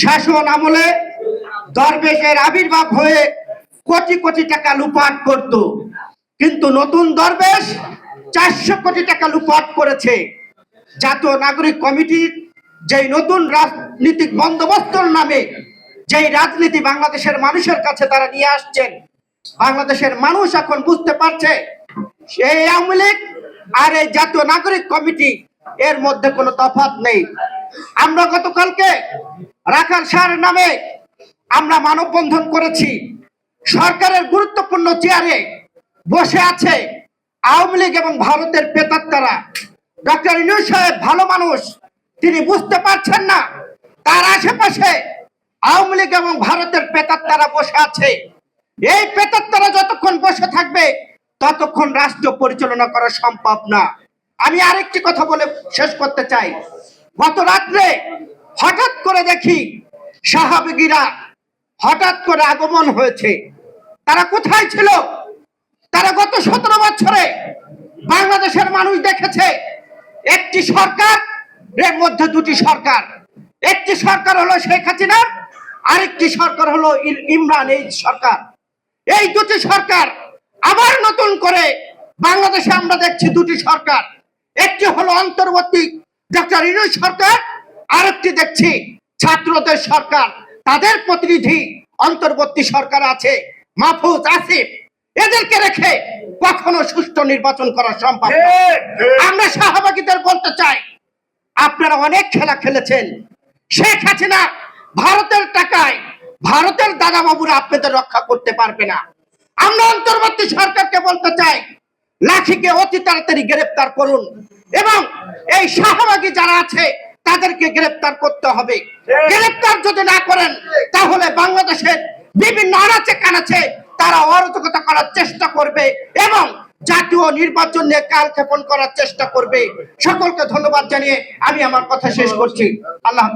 শাসন আমলে দরবেশের আবির্ভাব হয়ে কোটি কোটি টাকা লুপাট করত। কিন্তু নতুন দরবেশ চারশো কোটি টাকা লুপাট করেছে। জাতীয় নাগরিক কমিটির যেই নতুন রাজনীতিক বন্দোবস্তর নামে যেই রাজনীতি বাংলাদেশের মানুষের কাছে তারা নিয়ে আসছেন, বাংলাদেশের মানুষ এখন বুঝতে পারছে সেই আওয়ামী লীগ আর এই জাতীয় নাগরিক কমিটি এর মধ্যে কোনো তফাৎ নেই। আমরা গতকালকে রাখাল সার নামে আমরা মানববন্ধন করেছি। সরকারের গুরুত্বপূর্ণ চেয়ারে বসে আছে আওয়ামী লীগ এবং ভারতের পেতাত্তারা ডক্টর ইনুস সাহেব ভালো মানুষ, তিনি বুঝতে পারছেন না, তার আশেপাশে আওয়ামী লীগ এবং ভারতের পেতাত্তারা বসে আছে। এই পেতাত্তারা যতক্ষণ বসে থাকবে, ততক্ষণ রাষ্ট্র পরিচালনা করা সম্ভব না। আমি আরেকটি কথা বলে শেষ করতে চাই। গত রাত্রে হঠাৎ করে দেখি সাহাবিগিরা হঠাৎ করে আগমন হয়েছে। তারা কোথায় ছিল? তারা গত সতেরো বছরে বাংলাদেশের মানুষ দেখেছে, একটি সরকার, এর মধ্যে দুটি সরকার। একটি সরকার হলো শেখ হাসিনার আরেকটি সরকার হলো ইমরান, এই সরকার। এই দুটি সরকার আবার নতুন করে বাংলাদেশে আমরা দেখছি দুটি সরকার। একটি হলো অন্তর্বর্তী ডক্টর ইনুস সরকার আরেকটি দেখছি ছাত্রদের সরকার তাদের প্রতিনিধি অন্তর্বর্তী সরকার আছে মাহফুজ আসিফ এদেরকে রেখে কখনো সুষ্ঠু নির্বাচন করা সম্ভব আমরা সহভাগীদের বলতে চাই আপনারা অনেক খেলা খেলেছেন। শেখ হাসিনা ভারতের টাকায় ভারতের দাদা বাবুরা আপনাদের রক্ষা করতে পারবে না। আমরা অন্তর্বর্তী সরকারকে বলতে চাই লাঠিকে অতি তাড়াতাড়ি গ্রেপ্তার করুন। এবং এই শাহবাগী যারা আছে, তাদেরকে গ্রেপ্তার করতে হবে। গ্রেপ্তার যদি না করেন, তাহলে বাংলাদেশের বিভিন্ন আনাচে কানাচে তারা অরাজকতা করার চেষ্টা করবে এবং জাতীয় নির্বাচন নিয়ে কাল ক্ষেপণ করার চেষ্টা করবে। সকলকে ধন্যবাদ জানিয়ে আমি আমার কথা শেষ করছি। আল্লাহ